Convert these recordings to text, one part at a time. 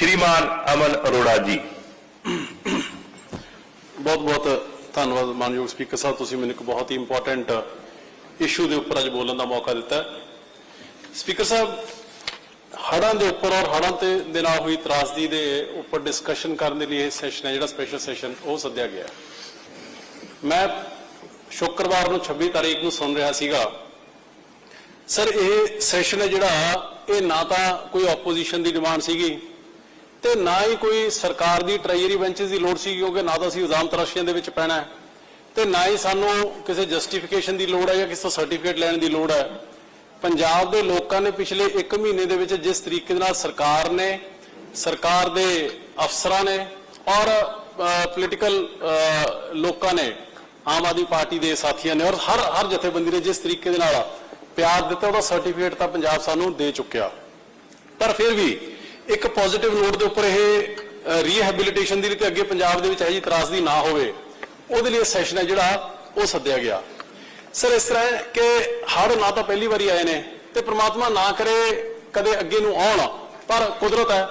ਸ਼੍ਰੀਮਾਨ ਅਮਨ ਅਰੋੜਾ ਜੀ। ਬਹੁਤ ਬਹੁਤ ਧੰਨਵਾਦ ਮਾਨਯੋਗ ਸਪੀਕਰ ਸਾਹਿਬ, ਤੁਸੀਂ ਮੈਨੂੰ ਇੱਕ ਬਹੁਤ ਹੀ ਇੰਪੋਰਟੈਂਟ ਇਸ਼ੂ ਦੇ ਉੱਪਰ ਅੱਜ ਬੋਲਣ ਦਾ ਮੌਕਾ ਦਿੱਤਾ। ਸਪੀਕਰ ਸਾਹਿਬ, ਹੜ੍ਹਾਂ ਦੇ ਉੱਪਰ ਔਰ ਹੜ੍ਹਾਂ ਤੇ ਦੇ ਨਾਲ ਹੋਈ ਤਰਾਸਦੀ ਦੇ ਉੱਪਰ ਡਿਸਕਸ਼ਨ ਕਰਨ ਦੇ ਲਈ ਇਹ ਸੈਸ਼ਨ ਹੈ, ਜਿਹੜਾ ਸਪੈਸ਼ਲ ਸੈਸ਼ਨ ਉਹ ਸੱਦਿਆ ਗਿਆ ਮੈਂ ਸ਼ੁੱਕਰਵਾਰ ਨੂੰ 26 ਤਾਰੀਖ ਨੂੰ ਸੁਣ ਰਿਹਾ ਸੀਗਾ। ਸਰ, ਇਹ ਸੈਸ਼ਨ ਹੈ ਜਿਹੜਾ, ਇਹ ਨਾ ਤਾਂ ਕੋਈ ਆਪੋਜੀਸ਼ਨ ਦੀ ਡਿਮਾਂਡ ਸੀਗੀ ਤੇ ਨਾ ਹੀ ਕੋਈ ਸਰਕਾਰ ਦੀ ਟ੍ਰੈਜਰੀ ਬੈਂਚਸ ਦੀ ਲੋੜ ਸੀ, ਕਿਉਂਕਿ ਨਾ ਤਾਂ ਅਸੀਂ ਇਲਜ਼ਾਮ ਤਰਾਸ਼ੀਆਂ ਦੇ ਵਿੱਚ ਪੈਣਾ ਹੈ। ਤੇ ਨਾ ਹੀ ਸਾਨੂੰ ਕਿਸੇ ਜਸਟੀਫਿਕੇਸ਼ਨ ਦੀ ਲੋੜ ਹੈ ਜਾਂ ਕਿਸੇ ਤੋਂ ਸਰਟੀਫਿਕੇਟ ਲੈਣ ਦੀ ਲੋੜ ਹੈ। ਪੰਜਾਬ ਦੇ ਲੋਕਾਂ ਨੇ ਪਿਛਲੇ 1 ਮਹੀਨੇ ਦੇ ਵਿੱਚ ਜਿਸ ਤਰੀਕੇ ਦੇ ਨਾਲ ਸਰਕਾਰ ਨੇ, ਸਰਕਾਰ ਦੇ ਅਫਸਰਾਂ ਨੇ ਔਰ ਪੋਲੀਟੀਕਲ ਲੋਕਾਂ ਨੇ, ਆਮ ਆਦਮੀ ਪਾਰਟੀ ਦੇ ਸਾਥੀਆਂ ਨੇ ਔਰ ਹਰ ਹਰ ਜਥੇਬੰਦੀ ਨੇ ਜਿਸ ਤਰੀਕੇ ਦੇ ਨਾਲ ਪਿਆਰ ਦਿੱਤਾ, ਉਹਦਾ ਸਰਟੀਫਿਕੇਟ ਤਾਂ ਪੰਜਾਬ ਸਾਨੂੰ ਦੇ ਚੁੱਕਿਆ। ਪਰ ਫਿਰ ਵੀ ਇੱਕ ਪੋਜ਼ਿਟਿਵ ਨੋਟ ਦੇ ਉੱਪਰ ਇਹ ਰੀਹੈਬਿਲਿਟੇਸ਼ਨ ਦੇ ਲਈ ਤੇ ਅੱਗੇ ਪੰਜਾਬ ਦੇ ਵਿੱਚ ਇਹ ਜੀ ਤਰਾਸਦੀ ਨਾ ਹੋਵੇ, ਉਹਦੇ ਲਈ ਸੈਸ਼ਨ ਹੈ ਜਿਹੜਾ ਉਹ ਸੱਦਿਆ ਗਿਆ। ਸਰ ਇਸ ਤਰ੍ਹਾਂ ਹੈ ਕਿ ਹੜ੍ਹ ਨਾ ਤਾਂ ਪਹਿਲੀ ਵਾਰੀ ਆਏ ਨੇ ਤੇ ਪ੍ਰਮਾਤਮਾ ਨਾ ਕਰੇ ਕਦੇ ਅੱਗੇ ਨੂੰ ਆਉਣ, ਪਰ ਕੁਦਰਤ ਹੈ।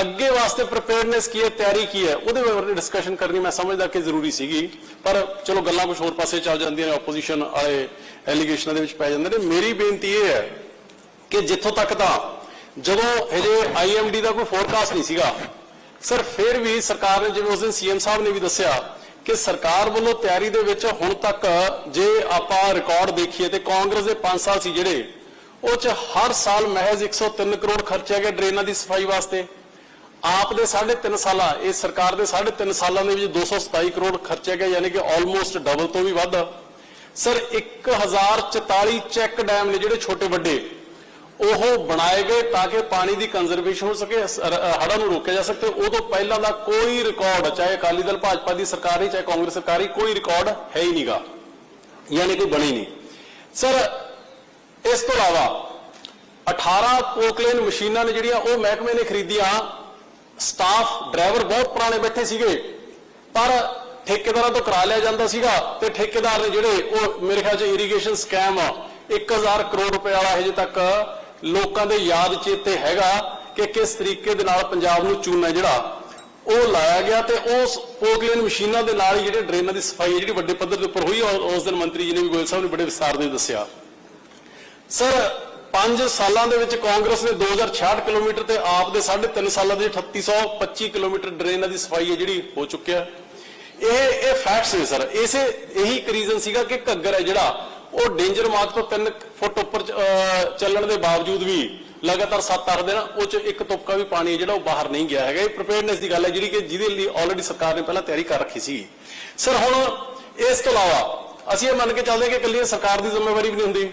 ਅੱਗੇ ਵਾਸਤੇ ਪ੍ਰਿਪੇਅਰਨੈਸ ਕੀ ਹੈ, ਤਿਆਰੀ ਕੀ ਹੈ, ਉਹਦੇ ਬਾਰੇ ਡਿਸਕਸ਼ਨ ਕਰਨੀ ਮੈਂ ਸਮਝਦਾ ਕਿ ਜ਼ਰੂਰੀ ਸੀਗੀ, ਪਰ ਚਲੋ ਗੱਲਾਂ ਕੁਝ ਹੋਰ ਪਾਸੇ ਚੱਲ ਜਾਂਦੀਆਂ ਨੇ ਆਪੋਜੀਸ਼ਨ ਵਾਲੇ ਐਲੀਗੇਸ਼ਨਾਂ ਦੇ ਵਿੱਚ ਪੈ ਜਾਂਦੇ ਨੇ। ਮੇਰੀ ਬੇਨਤੀ ਇਹ ਹੈ ਕਿ ਜਿੱਥੋਂ ਤੱਕ ਤਾਂ ਜਦੋਂ ਹਜੇ ਆਈਐਮਡੀ ਦਾ ਕੋਈ ਫੋਰਕਾਸਟ ਨਹੀਂ ਸੀਗਾ, ਸਰ, ਫਿਰ ਵੀ ਸਰਕਾਰ ਨੇ, ਜਿਵੇਂ ਉਸ ਦਿਨ ਸੀਐਮ ਸਾਹਿਬ ਨੇ ਵੀ ਦੱਸਿਆ ਕਿ ਸਰਕਾਰ ਵੱਲੋਂ ਤਿਆਰੀ ਦੇ ਵਿੱਚ ਹੁਣ ਤੱਕ ਜੇ ਆਪਾਂ ਰਿਕਾਰਡ ਦੇਖੀਏ ਤੇ ਕਾਂਗਰਸ ਦੇ 5 ਸਾਲ ਸੀ ਜਿਹੜੇ, ਉਹ ਚ ਹਰ ਸਾਲ ਮਹਿਜ਼ 103 ਕਰੋੜ ਖਰਚਿਆ ਗਿਆ ਡਰੇਨਾਂ ਦੀ ਸਫ਼ਾਈ ਵਾਸਤੇ। ਆਪ ਦੇ 3.5 ਸਾਲਾਂ, ਇਹ ਸਰਕਾਰ ਦੇ 3.5 ਸਾਲਾਂ ਦੇ ਵਿੱਚ 227 ਕਰੋੜ ਖਰਚਿਆ ਗਿਆ, ਯਾਨੀ ਕਿ ਆਲਮੋਸਟ ਡਬਲ ਤੋਂ ਵੀ ਵੱਧ। ਸਰ 1044 ਚੈੱਕ ਡੈਮ ਨੇ ਜਿਹੜੇ ਛੋਟੇ ਵੱਡੇ ਉਹ ਬਣਾਏ ਗਏ ਤਾਂ ਕਿ ਪਾਣੀ ਦੀ ਕੰਜ਼ਰਵੇਸ਼ਨ ਹੋ ਸਕੇ ਹੜ੍ਹਾਂ ਨੂੰ ਰੋਕਿਆ ਜਾ ਸਕੇ। ਉਹ ਤੋਂ ਪਹਿਲਾਂ ਦਾ ਕੋਈ ਰਿਕਾਰਡ ਚਾਹੇ ਅਕਾਲੀ ਦਲ, ਭਾਜਪਾ ਦੀ ਸਰਕਾਰ ਹੀ ਚਾਹੇ ਕਾਂਗਰਸ ਸਰਕਾਰ ਹੀ ਕੋਈ ਰਿਕਾਰਡ ਹੈ ਹੀ ਨਹੀਂਗਾ। ਯਾਨੀ ਕੋਈ ਬਣੀ ਨਹੀਂ। ਸਰ, ਇਸ ਤੋਂ ਇਲਾਵਾ 18 ਪੋਕਲੇਨ ਮਸ਼ੀਨਾਂ ਨੇ ਜਿਹੜੀਆਂ, ਉਹ ਮਹਿਕਮੇ ਨੇ ਖਰੀਦੀਆਂ। ਸਟਾਫ ਡਰਾਈਵਰ ਬਹੁਤ ਪੁਰਾਣੇ ਬੈਠੇ ਸੀਗੇ। ਪਰ ਠੇਕੇਦਾਰਾਂ ਤੋਂ ਕਰਾ ਲਿਆ ਜਾਂਦਾ ਸੀਗਾ ਤੇ ਠੇਕੇਦਾਰ ਨੇ ਜਿਹੜੇ, ਉਹ ਮੇਰੇ ਖਿਆਲ ਚ ਇਰੀਗੇਸ਼ਨ ਸਕੈਮ 1000 ਕਰੋੜ ਰੁਪਏ ਵਾਲਾ ਹਜੇ ਤੱਕ ਲੋਕਾਂ ਦੇ ਯਾਦ ਚੇਤੇ ਹੈਗਾ ਕਿ ਕਿਸ ਤਰੀਕੇ ਦੇ ਨਾਲ ਪੰਜਾਬ ਨੂੰ ਚੂਨਾ ਜਿਹੜਾ, ਉਹ ਲਾਇਆ ਗਿਆ ਤੇ ਉਸ ਪੋਕਲੇਨ ਮਸ਼ੀਨਾਂ ਦੇ ਨਾਲ ਹੀ ਜਿਹੜੇ ਡਰੇਨਾਂ ਦੀ ਸਫ਼ਾਈ ਹੈ, ਜਿਹੜੀ ਵੱਡੇ ਪੱਧਰ ਦੇ ਉੱਪਰ ਹੋਈ ਔਰ ਉਸ ਦਿਨ ਮੰਤਰੀ ਜੀ ਨੇ ਵੀ ਗੋਇਲ ਸਾਹਿਬ ਨੇ ਬੜੇ ਵਿਸਤਾਰ ਦੇ ਦੱਸਿਆ। ਸਰ 5 ਸਾਲਾਂ ਦੇ ਵਿੱਚ ਕਾਂਗਰਸ ਨੇ 2066 ਕਿਲੋਮੀਟਰ ਤੇ ਆਪ ਦੇ 3.5 ਸਾਲਾਂ ਦੇ 3825 ਕਿਲੋਮੀਟਰ ਡਰੇਨਾਂ ਦੀ ਸਫ਼ਾਈ ਹੈ, ਜਿਹੜੀ ਹੋ ਚੁੱਕਿਆ। ਇਹ ਇਹ ਫੈਕਟਸ ਨੇ ਸਰ। ਇਸੇ, ਇਹੀ ਇੱਕ ਰੀਜ਼ਨ ਸੀਗਾ ਕਿ ਘੱਗਰ ਹੈ ਜਿਹੜਾ ਉਹ ਡੇਂਜਰ ਮਾਰਕ ਤੋਂ 3 ਫੁੱਟ ਉੱਪਰ ਚੱਲਣ ਦੇ ਬਾਵਜੂਦ ਵੀ ਲਗਾਤਾਰ 7-8 ਦਿਨ ਉਹ ਚ ਇੱਕ ਤੁਪਕਾ ਵੀ ਪਾਣੀ ਹੈ ਜਿਹੜਾ ਉਹ ਬਾਹਰ ਨਹੀਂ ਗਿਆ ਹੈਗਾ। ਇਹ ਪ੍ਰੀਪੇਅਰਨੈਸ ਦੀ ਗੱਲ ਹੈ ਜਿਹੜੀ ਕਿ ਜਿਹਦੇ ਲਈ ਆਲਰੇਡੀ ਸਰਕਾਰ ਨੇ ਪਹਿਲਾਂ ਤਿਆਰੀ ਕਰ ਰੱਖੀ ਸੀ। ਸਰ ਹੁਣ ਇਸ ਤੋਂ ਇਲਾਵਾ ਅਸੀਂ ਇਹ ਮੰਨ ਕੇ ਚੱਲਦੇ ਕਿ ਇਕੱਲੀ ਸਰਕਾਰ ਦੀ ਜ਼ਿੰਮੇਵਾਰੀ ਵੀ ਨਹੀਂ ਹੁੰਦੀ।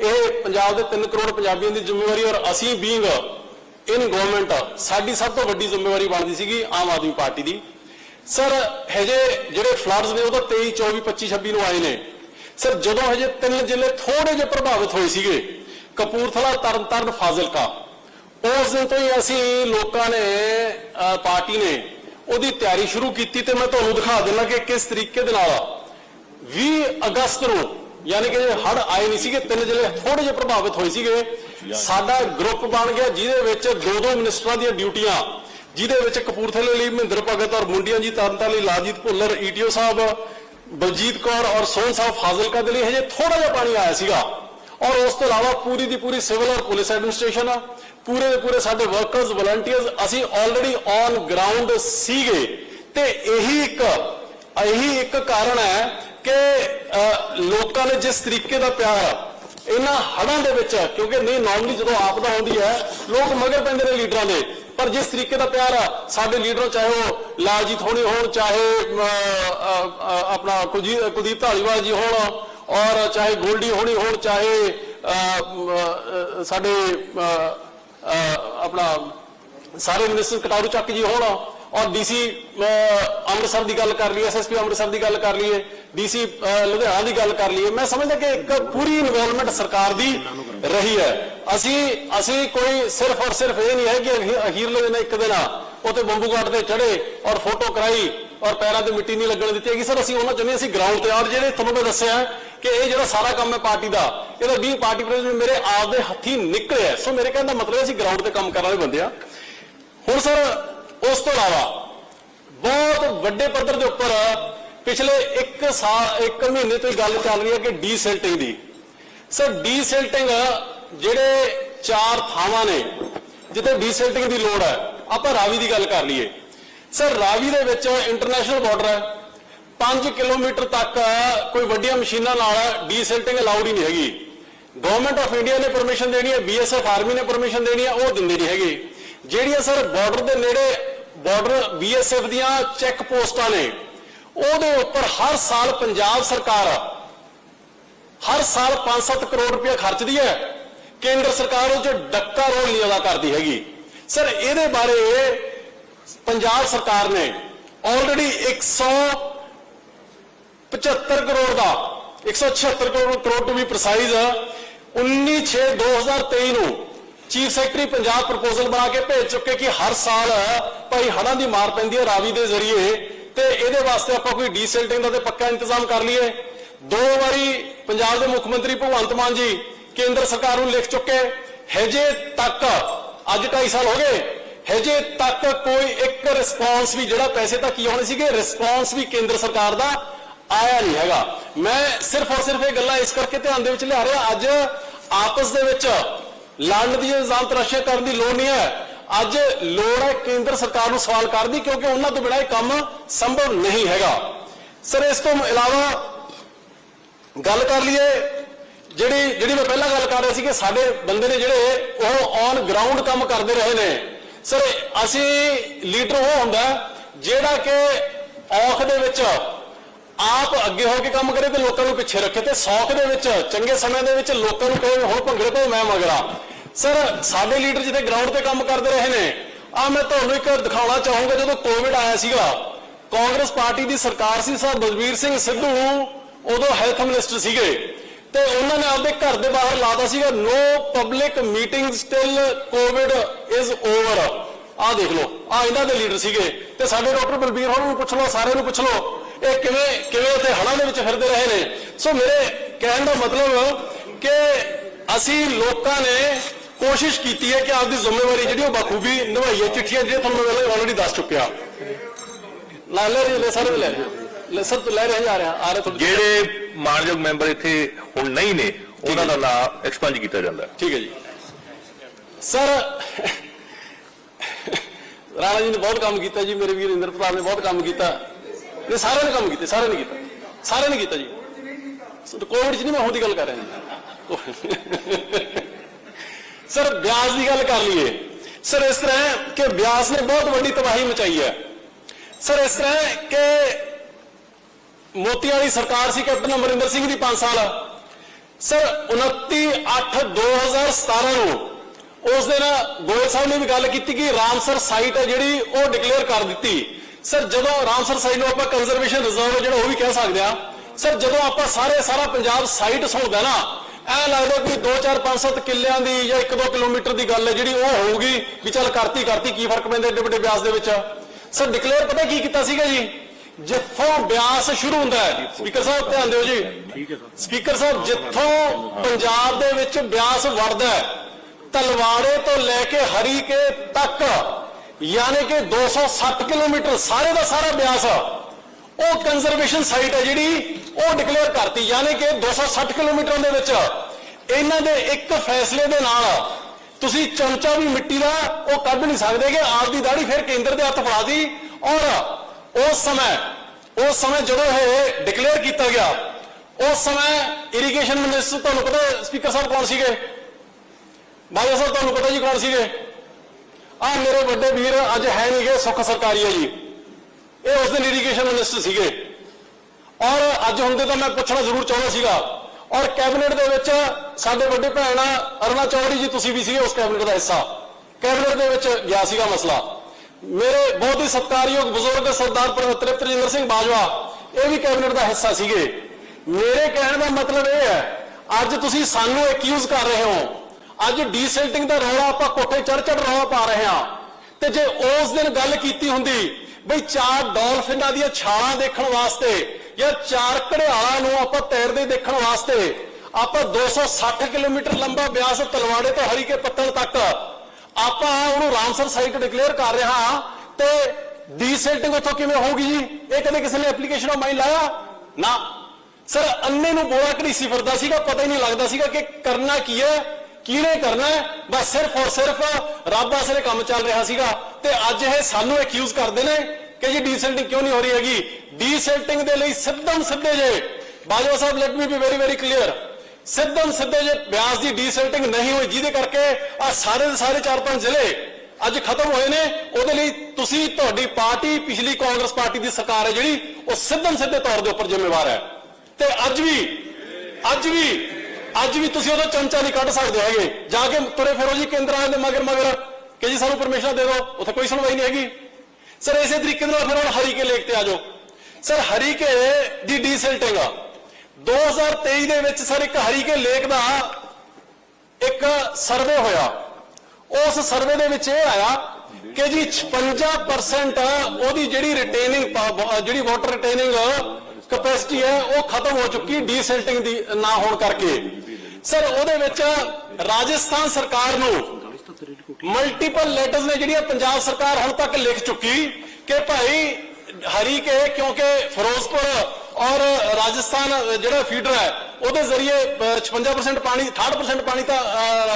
ਇਹ ਪੰਜਾਬ ਦੇ 3 ਕਰੋੜ ਪੰਜਾਬੀਆਂ ਦੀ ਜ਼ਿੰਮੇਵਾਰੀ ਔਰ ਅਸੀਂ ਬੀਇੰਗ ਇਨ ਗਵਰਨਮੈਂਟ ਸਾਡੀ ਸਭ ਤੋਂ ਵੱਡੀ ਜ਼ਿੰਮੇਵਾਰੀ ਬਣਦੀ ਸੀਗੀ ਆਮ ਆਦਮੀ ਪਾਰਟੀ ਦੀ। ਸਰ ਹਜੇ ਜਿਹੜੇ ਫਲੱਡਸ ਨੇ ਉਹ ਤਾਂ 23 24 25 26 ਨੂੰ ਆਏ ਨੇ। ਸਰ ਜਦੋਂ ਹਜੇ ਤਿੰਨ ਜ਼ਿਲ੍ਹੇ ਥੋੜੇ ਜਿਹੇ ਪ੍ਰਭਾਵਿਤ ਹੋਏ ਸੀਗੇ, ਕਪੂਰਥਲਾ, ਤਰਨਤਾਰਨ, ਫਾਜ਼ਿਲਕਾ, ਉਸ ਦਿਨ ਤੋਂ ਹੀ ਅਸੀਂ ਲੋਕਾਂ ਨੇ ਪਾਰਟੀ ਨੇ ਉਹਦੀ ਤਿਆਰੀ ਸ਼ੁਰੂ ਕੀਤੀ ਤੇ ਮੈਂ ਤੁਹਾਨੂੰ ਦਿਖਾ ਦਿੰਦਾ ਕਿ ਕਿਸ ਤਰੀਕੇ ਦੇ ਨਾਲ 20 ਅਗਸਤ ਨੂੰ ਯਾਨੀ ਕਿ ਹੜ ਆਏ ਨਹੀਂ ਸੀਗੇ, ਤਿੰਨ ਜ਼ਿਲ੍ਹੇ ਥੋੜੇ ਜਿਹੇ ਪ੍ਰਭਾਵਿਤ ਹੋਏ ਸੀਗੇ, ਸਾਡਾ ਗਰੁੱਪ ਬਣ ਗਿਆ ਜਿਹਦੇ ਵਿੱਚ ਦੋ ਦੋ ਮਿਨਿਸਟਰਾਂ ਦੀਆਂ ਡਿਊਟੀਆਂ, ਜਿਹਦੇ ਵਿੱਚ ਕਪੂਰਥਲੇ ਲਈ ਮਹਿੰਦਰ ਭਗਤ ਔਰ ਮੁੰਡੀਆਂ ਜੀ, ਤਰਨਤਾਰਨ ਲਈ ਲਾਜੀਤ ਭੁੱਲਰ ਈਟੀਓ ਸਾਹਿਬ ਬਲਜੀਤ ਕੌਰ ਔਰ ਸੋਹਣ ਸਾਹਿਬ ਫਾਜ਼ਿਲਕਾ ਦੇ ਲਈ ਹਜੇ ਥੋੜਾ ਜਿਹਾ ਪਾਣੀ ਆਇਆ ਸੀਗਾ। ਔਰ ਉਸ ਤੋਂ ਇਲਾਵਾ ਪੂਰੀ ਦੀ ਪੂਰੀ ਸਿਵਲ ਔਰ ਪੁਲਿਸ ਐਡਮਿਨਿਸਟ੍ਰੇਸ਼ਨ ਆ। ਪੂਰੇ ਦੇ ਪੂਰੇ ਸਾਡੇ ਵਰਕਰਸ ਵਲੰਟੀਅਰਸ ਅਸੀਂ ਆਲਰੇਡੀ ਔਨ ਗਰਾਊਂਡ ਸੀਗੇ। ਤੇ ਇਹੀ ਇੱਕ ਇਹੀ ਇੱਕ ਕਾਰਨ ਹੈ ਕਿ ਲੋਕਾਂ ਨੇ ਜਿਸ ਤਰੀਕੇ ਦਾ ਪਿਆਰ ਇਹਨਾਂ ਹੜਾਂ ਦੇ ਵਿੱਚ ਕਿਉਂਕਿ ਨਹੀਂ ਨਾਰਮਲੀ ਜਦੋਂ ਆਪਦਾ ਹੁੰਦੀ ਹੈ, ਲੋਕ ਮਗਰ ਪੈਂਦੇ ਨੇ ਲੀਡਰਾਂ ਦੇ। ਪਰ ਜਿਸ ਤਰੀਕੇ ਦਾ ਪਿਆਰ ਆ, ਸਾਡੇ ਲੀਡਰ ਚਾਹੇ ਉਹ ਲਾਲਜੀਤ ਹੋਣੀ ਹੋਣ, ਚਾਹੇ ਆਪਣਾ ਕੁਲਜੀਤ ਕੁਲਦੀਪ ਢਾਲੀਵਾਲ ਜੀ ਹੋਣ, ਔਰ ਚਾਹੇ ਗੋਲਡੀ ਹੋਣੀ ਹੋਣ, ਚਾਹੇ ਸਾਡੇ ਆਪਣਾ ਸਾਰੇ ਮਿਨਿਸਟਰ ਕਟਾਰੂ ਚੱਕ ਜੀ ਹੋਣ ਔਰ ਡੀਸੀ ਅੰਮ੍ਰਿਤਸਰ ਦੀ ਗੱਲ ਕਰ ਲਈਏ ਐਸਐਸਪੀ ਅੰਮ੍ਰਿਤਸਰ ਦੀ ਗੱਲ ਕਰ ਲਈਏ, ਡੀਸੀ ਲੁਧਿਆਣਾ ਦੀ ਗੱਲ ਕਰ ਲਈਏ, ਮੈਂ ਸਮਝਦਾ ਕਿ ਇੱਕ ਪੂਰੀ ਇਨਵੋਲਵਮੈਂਟ ਸਰਕਾਰ ਦੀ ਰਹੀ ਹੈ। ਅਸੀਂ ਅਸੀਂ ਕੋਈ ਸਿਰਫ ਔਰ ਸਿਰਫ ਇਹ ਨਹੀਂ ਹੈ ਕਿ ਅਖੀਰਲੇ ਦਿਨ, ਇੱਕ ਦਿਨ ਉਤੇ ਬੰਬੂ ਘਾਟ ਤੇ ਚੜੇ ਔਰ ਫੋਟੋ ਕਰਾਈ ਔਰ ਪੈਰਾਂ ਤੇ ਮਿੱਟੀ ਨਹੀਂ ਲੱਗਣ ਦਿੱਤੀ ਹੈਗੀ। ਸਰ, ਅਸੀਂ ਉਹਨਾਂ ਚਾਹੁੰਦੇ ਅਸੀਂ ਗਰਾਊਂਡ ਤੇ ਔਰ ਜਿਹੜੇ ਤੁਹਾਨੂੰ ਮੈਂ ਦੱਸਿਆ ਕਿ ਇਹ ਜਿਹੜਾ ਸਾਰਾ ਕੰਮ ਹੈ ਪਾਰਟੀ ਦਾ, ਇਹਦਾ ਵੀ ਪਾਰਟੀ ਪ੍ਰੈਜ਼ੀਡੈਂਟ ਮੇਰੇ ਆਪ ਦੇ ਹੱਥੀ ਨਿਕਲਿਆ ਸੋ ਮੇਰੇ ਕਹਿਣ ਦਾ ਮਤਲਬ ਅਸੀਂ ਗਰਾਊਂਡ ਤੇ ਕੰਮ ਕਰਨ ਵਾਲੇ ਬੰਦੇ ਆ ਹੁਣ ਸਰ ਉਸ ਤੋਂ ਇਲਾਵਾ ਬਹੁਤ ਵੱਡੇ ਪੱਧਰ ਦੇ ਉੱਪਰ ਪਿਛਲੇ 1 ਸਾਲ 1 ਮਹੀਨੇ ਤੋਂ ਹੀ ਗੱਲ ਚੱਲ ਰਹੀ ਹੈ ਕਿ ਡੀਸਿਲਟਿੰਗ ਦੀ। ਸਰ ਡੀਸਿਲਟਿੰਗ ਜਿਹੜੇ ਚਾਰ ਥਾਵਾਂ ਨੇ, ਜਿੱਥੇ ਡੀਸਿਲਟਿੰਗ ਦੀ ਲੋੜ ਹੈ, ਆਪਾਂ ਰਾਵੀ ਦੀ ਗੱਲ ਕਰ ਲਈਏ। ਸਰ, ਰਾਵੀ ਦੇ ਵਿੱਚ ਇੰਟਰਨੈਸ਼ਨਲ ਬਾਰਡਰ ਹੈ। 5 ਕਿਲੋਮੀਟਰ ਤੱਕ ਕੋਈ ਵੱਡੀਆਂ ਮਸ਼ੀਨਾਂ ਨਾਲ ਡੀਸਿਲਟਿੰਗ ਅਲਾਉਡ ਹੀ ਨਹੀਂ ਹੈਗੀ। ਗਵਰਨਮੈਂਟ ਆਫ ਇੰਡੀਆ ਨੇ ਪਰਮਿਸ਼ਨ ਦੇਣੀ ਹੈ ਬੀਐਸਐਫ ਆਰਮੀ ਨੇ ਪਰਮਿਸ਼ਨ ਦੇਣੀ ਹੈ, ਉਹ ਦਿੰਦੇ ਨਹੀਂ ਹੈਗੇ। ਜਿਹੜੀਆਂ ਸਰ ਬਾਰਡਰ ਦੇ ਨੇੜੇ ਬਾਰਡਰ ਬੀਐਸਐਫ ਦੀਆਂ ਚੈੱਕ ਪੋਸਟਾਂ ਨੇ, ਉਹਦੇ ਉੱਪਰ ਹਰ ਸਾਲ ਪੰਜਾਬ ਸਰਕਾਰ ਹਰ ਸਾਲ 5-7 ਕਰੋੜ ਰੁਪਏ ਖਰਚਦੀ ਹੈ। ਕੇਂਦਰ ਸਰਕਾਰ ਉਹ 'ਚ ਡੱਕਾ ਰੋਲ ਨਹੀਂ ਅਦਾ ਕਰਦੀ ਹੈਗੀ। ਸਰ, ਇਹਦੇ ਬਾਰੇ ਪੰਜਾਬ ਸਰਕਾਰ ਨੇ ਆਲਰੇਡੀ 175 ਕਰੋੜ ਦਾ 176 crore crore to be precise 19/6/2023 ਨੂੰ ਚੀਫ ਸੈਕਟਰੀ ਪੰਜਾਬ ਪ੍ਰਪੋਜ਼ਲ ਬਣਾ ਕੇ ਭੇਜ ਚੁੱਕੇ ਕਿ ਹਰ ਸਾਲ, ਭਾਈ ਹੜ੍ਹਾਂ ਦੀ ਮਾਰ ਪੈਂਦੀ ਹੈ ਰਾਵੀ ਦੇ ਜ਼ਰੀਏ ਤੇ ਇਹਦੇ ਵਾਸਤੇ ਆਪਾਂ ਕੋਈ ਡੀਸਿਲਟਿੰਗ ਦਾ ਤੇ ਪੱਕਾ ਇੰਤਜ਼ਾਮ ਕਰ ਲਈਏ। ਦੋ ਵਾਰੀ ਪੰਜਾਬ ਦੇ ਮੁੱਖ ਮੰਤਰੀ ਭਗਵੰਤ ਮਾਨ ਜੀ ਕੇਂਦਰ ਸਰਕਾਰ ਨੂੰ ਲਿਖ ਚੁੱਕੇ, ਹਜੇ ਤੱਕ ਅੱਜ 2.5 ਸਾਲ ਹੋ ਗਏ, ਹਜੇ ਤੱਕ ਕੋਈ ਇੱਕ ਰਿਸਪੌਂਸ ਵੀ ਜਿਹੜਾ ਪੈਸੇ ਤਾਂ ਕੀ ਹੋਣੇ ਸੀਗੇ ਰਿਸਪੌਂਸ ਵੀ ਕੇਂਦਰ ਸਰਕਾਰ ਦਾ ਆਇਆ ਨਹੀਂ ਹੈਗਾ। ਮੈਂ ਸਿਰਫ ਔਰ ਸਿਰਫ ਇਹ ਗੱਲਾਂ ਇਸ ਕਰਕੇ ਧਿਆਨ ਦੇ ਵਿੱਚ ਲਿਆ ਰਿਹਾ, ਅੱਜ ਆਪਸ ਦੇ ਵਿੱਚ ਲੜਨ ਦੀ ਇਲਜ਼ਾਮ ਤਰਾਸ਼ੀਆਂ ਕਰਨ ਦੀ ਲੋੜ ਨਹੀਂ ਹੈ। ਅੱਜ ਲੋੜ ਹੈ ਕੇਂਦਰ ਸਰਕਾਰ ਨੂੰ ਸਵਾਲ ਕਰਨ ਦੀ, ਕਿਉਂਕਿ ਉਹਨਾਂ ਤੋਂ ਬਿਨਾਂ ਇਹ ਕੰਮ ਸੰਭਵ ਨਹੀਂ ਹੈਗਾ। ਸਰ, ਇਸ ਤੋਂ ਇਲਾਵਾ ਗੱਲ ਕਰ ਲਈਏ, ਜਿਹੜੀ ਜਿਹੜੀ ਮੈਂ ਪਹਿਲਾਂ ਗੱਲ ਕਰ ਰਿਹਾ ਸੀ ਕਿ ਸਾਡੇ ਬੰਦੇ ਨੇ ਜਿਹੜੇ, ਉਹ ਔਨ ਗਰਾਊਂਡ ਕੰਮ ਕਰਦੇ ਰਹੇ ਨੇ। ਸਰ, ਅਸੀਂ ਲੀਡਰ ਉਹ ਹੁੰਦਾ ਜਿਹੜਾ ਕਿ ਔਖ ਦੇ ਵਿੱਚ ਆਪ ਅੱਗੇ ਹੋ ਕੇ ਕੰਮ ਕਰੇ ਤੇ ਲੋਕਾਂ ਨੂੰ ਪਿੱਛੇ ਰੱਖੇ ਤੇ ਸੌਖ ਦੇ ਵਿੱਚ, ਚੰਗੇ ਸਮੇਂ ਦੇ ਵਿੱਚ ਲੋਕਾਂ ਨੂੰ ਕਹੇ, ਹੁਣ ਭੰਗੜੇ ਤੋਂ ਮੈਂ ਮਗਰਾ ਸਰ ਸਾਡੇ ਲੀਡਰ ਜਿੱਥੇ ਗਰਾਊਂਡ ਤੇ ਕੰਮ ਕਰਦੇ ਰਹੇ ਨੇ ਆ ਮੈਂ ਤੁਹਾਨੂੰ ਇੱਕ ਦਿਖਾਉਣਾ ਚਾਹੂੰਗਾ, ਜਦੋਂ ਕੋਵਿਡ ਆਇਆ ਸੀਗਾ, ਕਾਂਗਰਸ ਪਾਰਟੀ ਦੀ ਸਰਕਾਰ ਸੀ ਸਰ ਬਲਬੀਰ ਸਿੰਘ ਸਿੱਧੂ, ਉਦੋਂ ਹੈਲਥ ਮਿਨਿਸਟਰ ਸੀਗੇ ਤੇ ਉਹਨਾਂ ਨੇ ਆਪਦੇ ਘਰ ਦੇ ਬਾਹਰ ਲਾਦਾ ਸੀਗਾ no public meeting still Covid is over ਆਹ ਦੇਖ ਲਓ ਆ ਇਹਨਾਂ ਦੇ ਲੀਡਰ ਸੀਗੇ ਤੇ ਸਾਡੇ ਡਾਕਟਰ ਬਲਬੀਰ ਹੋਰਾਂ ਨੂੰ ਪੁੱਛ ਲਓ, ਸਾਰਿਆਂ ਨੂੰ ਪੁੱਛ ਲਓ ਇਹ ਕਿਵੇਂ ਕਿਵੇਂ ਉੱਥੇ ਹੜ੍ਹਾਂ ਦੇ ਵਿੱਚ ਫਿਰਦੇ ਰਹੇ ਨੇ? ਸੋ ਮੇਰੇ ਕਹਿਣ ਦਾ ਮਤਲਬ ਕਿ ਅਸੀਂ ਲੋਕਾਂ ਨੇ ਕੋਸ਼ਿਸ਼ ਕੀਤੀ ਹੈ ਕਿ ਆਪਦੀ ਜ਼ਿੰਮੇਵਾਰੀ ਜਿਹੜੀ ਉਹ ਬਖੂਬੀ ਨਿਭਾਈਏ। ਚਿੱਠੀਆਂ ਜਿਹੜੀਆਂ ਤੁਹਾਨੂੰ ਮੈਂ ਆਲਰੇਡੀ ਦੱਸ ਚੁੱਕਿਆ। ਲੈ ਲੈ ਸਾਰੇ ਲੈ ਲੈ ਸਰ ਲੈ ਰਹੇ ਜਾ ਰਿਹਾ ਆ ਰਹੇ ਤੁਹਾਡੇ ਜਿਹੜੇ ਮਾਨਯੋਗ ਮੈਂਬਰ ਇੱਥੇ ਹੁਣ ਨਹੀਂ ਨੇ ਉਹਨਾਂ ਦਾ ਨਾਮ ਐਕਸਪੰਜ ਕੀਤਾ ਜਾਂਦਾ। ਠੀਕ ਹੈ ਜੀ। ਸਰ ਰਾਣਾ ਜੀ ਨੇ ਬਹੁਤ ਕੰਮ ਕੀਤਾ ਜੀ ਮੇਰੇ ਵੀਰ ਇੰਦਰ ਪ੍ਰਤਾਪ ਨੇ ਬਹੁਤ ਕੰਮ ਕੀਤਾ। ਇਹ ਸਾਰਿਆਂ ਨੇ ਕੰਮ ਕੀਤੇ, ਸਾਰਿਆਂ ਨੇ ਕੀਤਾ। ਸਾਰਿਆਂ ਨੇ ਕੀਤਾ ਜੀ। ਕੋਵਿਡ 'ਚ ਨਹੀਂ ਮੈਂ ਹੁਣ ਦੀ ਗੱਲ ਕਰ ਰਿਹਾ ਜੀ। ਸਰ, ਬਿਆਸ ਦੀ ਗੱਲ ਕਰ ਲਈਏ। ਸਰ, ਇਸ ਤਰ੍ਹਾਂ ਹੈ ਕਿ ਬਿਆਸ ਨੇ ਬਹੁਤ ਵੱਡੀ ਤਬਾਹੀ ਮਚਾਈ ਹੈ। ਸਰ, ਇਸ ਤਰ੍ਹਾਂ ਹੈ ਕਿ ਮੋਤੀ ਵਾਲੀ ਸਰਕਾਰ ਸੀ, ਕੈਪਟਨ ਅਮਰਿੰਦਰ ਸਿੰਘ ਦੀ 5 ਸਾਲ। ਸਰ 29 8 2017 ਨੂੰ ਉਸ ਦਿਨ ਗੋਇਲ ਸਾਹਿਬ ਨੇ ਵੀ ਗੱਲ ਕੀਤੀ ਕਿ ਰਾਮਸਰ ਸਾਈਟ ਹੈ ਜਿਹੜੀ ਉਹ ਡਿਕਲੇਅਰ ਕਰ ਦਿੱਤੀ। ਸਰ ਜਦੋਂ ਰਾਮਸਰ ਸਾਈਟ ਨੂੰ ਆਪਾਂ ਕੰਜ਼ਰਵੇਸ਼ਨ ਰਿਜ਼ਰਵ ਜਿਹੜਾ ਉਹ ਵੀ ਕਹਿ ਸਕਦੇ ਆ ਸਰ ਜਦੋਂ ਆਪਾਂ ਸਾਰੇ ਸਾਰਾ ਪੰਜਾਬ ਸਾਈਟ ਸੁਣਦਾ ਨਾ ਐ ਲੱਗਦਾ ਕਿ 2 4 5 7 ਕਿੱਲਿਆਂ ਦੀ ਜਾਂ 1 2 ਕਿਲੋਮੀਟਰ ਦੀ ਗੱਲ ਹੈ ਜਿਹੜੀ ਉਹ ਹੋਊਗੀ ਵੀ ਚੱਲ ਕਰਤੀ ਕਰਤੀ ਕੀ ਫ਼ਰਕ ਪੈਂਦਾ ਏਡੇ ਵੱਡੇ ਬਿਆਸ ਦੇ ਵਿੱਚ? ਸਰ ਡਿਕਲੇਅਰ ਪਤਾ ਕੀ ਕੀਤਾ ਸੀਗਾ ਜੀ? ਜਿੱਥੋਂ ਬਿਆਸ ਸ਼ੁਰੂ ਹੁੰਦਾ ਹੈ ਸਪੀਕਰ ਸਾਹਿਬ ਧਿਆਨ ਦਿਓ ਜੀ। ਸਪੀਕਰ ਸਾਹਿਬ ਜਿੱਥੋਂ ਪੰਜਾਬ ਦੇ ਵਿੱਚ ਬਿਆਸ ਵੜਦਾ ਹੈ ਤਲਵਾੜੇ ਤੋਂ ਲੈ ਕੇ ਹਰੀਕੇ ਤੱਕ ਯਾਨੀ ਕਿ 260 ਕਿਲੋਮੀਟਰ ਸਾਰੇ ਦਾ ਸਾਰਾ ਬਿਆਸ ਉਹ ਕੰਜ਼ਰਵੇਸ਼ਨ ਸਾਈਟ ਹੈ ਜਿਹੜੀ, ਉਹ ਡਿਕਲੇਅਰ ਕਰਤੀ, ਯਾਨੀ ਕਿ 260 ਕਿਲੋਮੀਟਰਾਂ ਦੇ ਵਿੱਚ। ਇਹਨਾਂ ਦੇ ਇੱਕ ਫੈਸਲੇ ਦੇ ਨਾਲ ਤੁਸੀਂ ਚਮਚਾ ਵੀ ਮਿੱਟੀ ਦਾ ਉਹ ਕੱਢ ਨਹੀਂ ਸਕਦੇ ਕਿ ਆਪ ਦੀ ਦਾੜੀ ਫਿਰ ਕੇਂਦਰ ਦੇ ਹੱਥ ਫੜਾ ਦੀ। ਔਰ ਉਸ ਸਮੇਂ ਉਸ ਸਮੇਂ ਜਦੋਂ ਇਹ ਡਿਕਲੇਅਰ ਕੀਤਾ ਗਿਆ, ਉਸ ਸਮੇਂ ਇਰੀਗੇਸ਼ਨ ਮਿਨਿਸਟਰ ਤੁਹਾਨੂੰ ਪਤਾ ਸਪੀਕਰ ਸਾਹਿਬ ਕੌਣ ਸੀਗੇ? ਬਾਈ ਸਾਹਿਬ, ਤੁਹਾਨੂੰ ਪਤਾ ਜੀ ਕੌਣ ਸੀਗੇ? ਆ ਮੇਰੇ ਵੱਡੇ ਵੀਰ ਅੱਜ ਹੈ ਨਹੀਂਗੇ ਸੁੱਖ ਸਰਕਾਰੀ ਹੈ ਜੀ। ਇਹ ਉਸ ਦਿਨ ਇਰੀਗੇਸ਼ਨ ਮਿਨਿਸਟਰ ਸੀਗੇ। ਔਰ ਅੱਜ ਹੁੰਦੇ ਤਾਂ ਮੈਂ ਪੁੱਛਣਾ ਜ਼ਰੂਰ ਚਾਹੁੰਦਾ ਸੀਗਾ। ਔਰ ਕੈਬਨਿਟ ਦੇ ਵਿੱਚ ਸਾਡੇ ਵੱਡੇ ਭੈਣ ਅਰੁਣਾ ਚੌਧਰੀ ਜੀ ਤੁਸੀਂ ਵੀ ਸੀਗੇ ਉਸ ਕੈਬਨਿਟ ਦਾ ਹਿੱਸਾ। ਕੈਬਨਿਟ ਦੇ ਵਿੱਚ ਗਿਆ ਸੀਗਾ ਮਸਲਾ। ਮੇਰੇ ਬਹੁਤ ਹੀ ਸਤਿਕਾਰਯੋਗ ਬਜ਼ੁਰਗ ਸਰਦਾਰ ਤ੍ਰਿਪਤ ਰਜਿੰਦਰ ਸਿੰਘ ਬਾਜਵਾ, ਇਹ ਵੀ ਕੈਬਨਿਟ ਦਾ ਹਿੱਸਾ ਸੀਗੇ। ਮੇਰੇ ਕਹਿਣ ਦਾ ਮਤਲਬ ਇਹ ਹੈ, ਅੱਜ ਤੁਸੀਂ ਸਾਨੂੰ ਐਕਿਊਜ਼ ਕਰ ਰਹੇ ਹੋ। ਅੱਜ ਡੀਸੈਲਟਿੰਗ ਦਾ ਰੌਲਾ ਆਪਾਂ ਕੋਠੇ ਚੜ ਚੜ ਰੌਲਾ ਪਾ ਰਹੇ ਹਾਂ। ਤੇ ਜੇ ਉਸ ਦਿਨ ਗੱਲ ਕੀਤੀ ਹੁੰਦੀ, ਬਈ ਚਾਰ ਡਾਲਫਿਨਾਂ ਦੀਆਂ ਛਾਲਾਂ ਦੇਖਣ ਵਾਸਤੇ ਜਾਂ ਚਾਰ ਘੜਿਆਲਾਂ ਨੂੰ ਆਪਾਂ ਤੈਰਦੇ ਦੇਖਣ ਵਾਸਤੇ, ਆਪਾਂ 260 ਕਿਲੋਮੀਟਰ ਲੰਬਾ ਬਿਆਸ ਤਲਵਾੜੇ ਤੋਂ ਹਰੀਕੇ ਪੱਤਣ ਤੱਕ ਆਪਾਂ ਉਹਨੂੰ ਰਾਮਸਰ ਸਾਈਟ ਡਿਕਲੇਅਰ ਕਰ ਰਿਹਾ ਤੇ ਡੀਸੈਲਟਿੰਗ ਉੱਥੋਂ ਕਿਵੇਂ ਹੋਊਗੀ ਜੀ? ਇਹ ਕਦੇ ਕਿਸੇ ਨੇ ਐਪਲੀਕੇਸ਼ਨ ਆਫ ਮਾਈਂਡ ਲਾਇਆ? ਨਾ। ਸਰ, ਅੰਨੇ ਨੂੰ ਬੋਲਾ ਘੜੀਸੀ ਫਿਰਦਾ ਸੀਗਾ, ਪਤਾ ਹੀ ਨਹੀਂ ਲੱਗਦਾ ਸੀਗਾ ਕਿ ਕਰਨਾ ਕੀ ਹੈ। ਕਿਹਨੇ ਕਰਨਾ ਬਸ ਸਿਰਫ ਔਰ ਸਿਰਫ ਰੱਬ ਆਸਰੇ ਕੰਮ ਚੱਲ ਰਿਹਾ ਸੀਗਾ ਤੇ ਅੱਜ ਇਹ ਸਾਨੂੰ ਐਕਿਊਜ਼ ਕਰਦੇ ਨੇ ਕਿ ਜੀ ਡੀਸੈਲਟਿੰਗ ਕਿਉਂ ਨਹੀਂ ਹੋ ਰਹੀ ਹੈਗੀ? ਡੀਸੈਲਟਿੰਗ ਦੇ ਲਈ ਸਿੱਧਮ ਸਿੱਧੇ ਜੇ। ਬਾਜਵਾ ਸਾਹਿਬ let me be very very clear ਸਿੱਧਮ ਸਿੱਧੇ ਜੇ ਬਿਆਸ ਦੀ ਡੀਸੈਲਟਿੰਗ ਨਹੀਂ ਹੋਈ, ਜਿਹਦੇ ਕਰਕੇ ਆ ਸਾਰੇ ਦੇ ਸਾਰੇ ਚਾਰ ਪੰਜ ਜ਼ਿਲ੍ਹੇ ਅੱਜ ਖਤਮ ਹੋਏ ਨੇ। ਉਹਦੇ ਲਈ ਤੁਸੀਂ ਤੁਹਾਡੀ ਪਾਰਟੀ, ਪਿਛਲੀ ਕਾਂਗਰਸ ਪਾਰਟੀ ਦੀ ਸਰਕਾਰ ਹੈ ਜਿਹੜੀ, ਉਹ ਸਿੱਧਮ ਸਿੱਧੇ ਤੌਰ ਦੇ ਉੱਪਰ ਜ਼ਿੰਮੇਵਾਰ ਹੈ। ਤੇ ਅੱਜ ਵੀ ਅੱਜ ਵੀ ਅੱਜ ਵੀ ਤੁਸੀਂ ਉਹਦਾ ਚਮਚਾ ਨਹੀਂ ਕੱਢ ਸਕਦੇ ਹੈਗੇ। ਜਾ ਕੇ ਤੁਰੇ ਫਿਰੋ ਜੀ, ਕੇਂਦਰਾਂ ਦੇ ਮਗਰ ਮਗਰ ਕਿ ਜੀ ਸਾਨੂੰ ਪਰਮਿਸ਼ਨ ਦੇ ਦਿਓ, ਉੱਥੇ ਕੋਈ ਸੁਣਵਾਈ ਨਹੀਂ ਹੈਗੀ। ਸਰ, ਇਸੇ ਤਰੀਕੇ ਨਾਲ ਫਿਰ ਹੁਣ ਹਰੀਕੇ ਲੇਕ ਤੇ ਆ ਜਾਓ। ਸਰ, ਹਰੀਕੇ ਦੀ ਡੀਸੈਲਟਿੰਗ 2023 ਦੇ ਵਿੱਚ ਸਰ, ਇੱਕ ਹਰੀਕੇ ਲੇਕ ਦਾ ਇੱਕ ਸਰਵੇ ਹੋਇਆ। ਉਸ ਸਰਵੇ ਦੇ ਵਿੱਚ ਇਹ ਆਇਆ ਕਿ ਜੀ 56% ਉਹਦੀ ਜਿਹੜੀ ਰਿਟੇਨਿੰਗ ਜਿਹੜੀ ਵਾਟਰ ਰਿਟੇਨਿੰਗ ਕਪੈਸਿਟੀ ਹੈ ਉਹ ਖਤਮ ਹੋ ਚੁੱਕੀ ਡੀਸੈਲਟਿੰਗ ਦੀ ਨਾ ਹੋਣ ਕਰਕੇ। ਸਰ ਉਹਦੇ ਵਿੱਚ ਰਾਜਸਥਾਨ ਸਰਕਾਰ ਨੂੰ ਮਲਟੀਪਲ ਲੈਟਰਸ ਨੇ ਜਿਹੜੀਆਂ ਪੰਜਾਬ ਸਰਕਾਰ ਹੁਣ ਤੱਕ ਲਿਖ ਚੁੱਕੀ ਕਿ ਭਾਈ ਹਰੀਕੇ ਕਿਉਂਕਿ ਫਿਰੋਜ਼ਪੁਰ ਔਰ ਰਾਜਸਥਾਨ ਜਿਹੜਾ ਫੀਡਰ ਹੈ ਉਹਦੇ ਜ਼ਰੀਏ ਅਹ, 56% ਪਾਣੀ 68% ਪਾਣੀ ਤਾਂ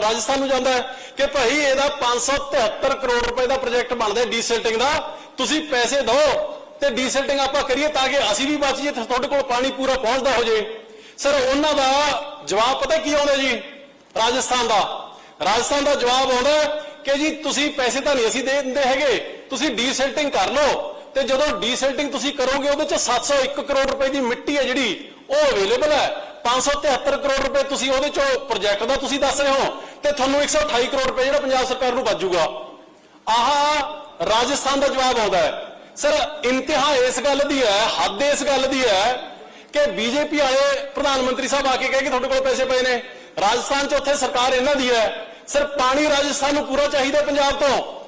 ਰਾਜਸਥਾਨ ਨੂੰ ਜਾਂਦਾ ਹੈ ਕਿ ਭਾਈ ਇਹਦਾ 573 ਕਰੋੜ ਰੁਪਏ ਦਾ ਪ੍ਰੋਜੈਕਟ ਬਣਦਾ ਡੀਸਿਲਟਿੰਗ ਦਾ। ਤੁਸੀਂ ਪੈਸੇ ਦਿਓ ਤੇ ਡੀਸੈਲਟਿੰਗ ਆਪਾਂ ਕਰੀਏ ਤਾਂ ਕਿ ਅਸੀਂ ਵੀ ਬਚੀਏ ਤੇ ਤੁਹਾਡੇ ਕੋਲ ਪਾਣੀ ਪੂਰਾ ਪਹੁੰਚਦਾ ਹੋ ਜੇ ਸਰ, ਉਹਨਾਂ ਦਾ ਜਵਾਬ ਪਤਾ ਕੀ ਆਉਂਦਾ ਜੀ? ਰਾਜਸਥਾਨ ਦਾ। ਰਾਜਸਥਾਨ ਦਾ ਜਵਾਬ ਆਉਂਦਾ ਕਿ ਜੀ, ਤੁਸੀਂ ਪੈਸੇ ਤਾਂ ਨਹੀਂ ਅਸੀਂ ਦੇ ਦਿੰਦੇ ਹੈਗੇ, ਤੁਸੀਂ ਡੀਸੈਲਟਿੰਗ ਕਰ ਲਓ ਤੇ ਜਦੋਂ ਡੀਸੈਲਟਿੰਗ ਤੁਸੀਂ ਕਰੋਗੇ, ਉਹਦੇ ਚ 701 ਕਰੋੜ ਰੁਪਏ ਦੀ ਮਿੱਟੀ ਹੈ ਜਿਹੜੀ, ਉਹ ਅਵੇਲੇਬਲ ਹੈ। 573 ਕਰੋੜ ਰੁਪਏ ਤੁਸੀਂ ਉਹਦੇ ਚੋਂ ਪ੍ਰੋਜੈਕਟ ਦਾ ਤੁਸੀਂ ਦੱਸ ਰਹੇ ਹੋ ਤੇ ਤੁਹਾਨੂੰ 128 ਕਰੋੜ ਰੁਪਏ ਜਿਹੜਾ ਪੰਜਾਬ ਸਰਕਾਰ ਨੂੰ ਵੱਜੂਗਾ ਆਹ ਰਾਜਸਥਾਨ ਦਾ ਜਵਾਬ ਆਉਂਦਾ ਹੈ। ਸਰ, ਇੰਤਹਾ ਇਸ ਗੱਲ ਦੀ ਹੈ, ਹੱਦ ਇਸ ਗੱਲ ਦੀ ਹੈ ਕਿ ਬੀਜੇਪੀ ਆਏ ਪ੍ਰਧਾਨ ਮੰਤਰੀ ਸਾਹਿਬ ਆ ਕੇ ਕਹੇ ਕਿ ਤੁਹਾਡੇ ਕੋਲ ਪੈਸੇ ਪਏ ਨੇ। ਰਾਜਸਥਾਨ 'ਚ ਉੱਥੇ ਸਰਕਾਰ ਇਹਨਾਂ ਦੀ ਹੈ। ਸਰ, ਪਾਣੀ ਰਾਜਸਥਾਨ ਨੂੰ ਪੂਰਾ ਚਾਹੀਦਾ ਪੰਜਾਬ ਤੋਂ।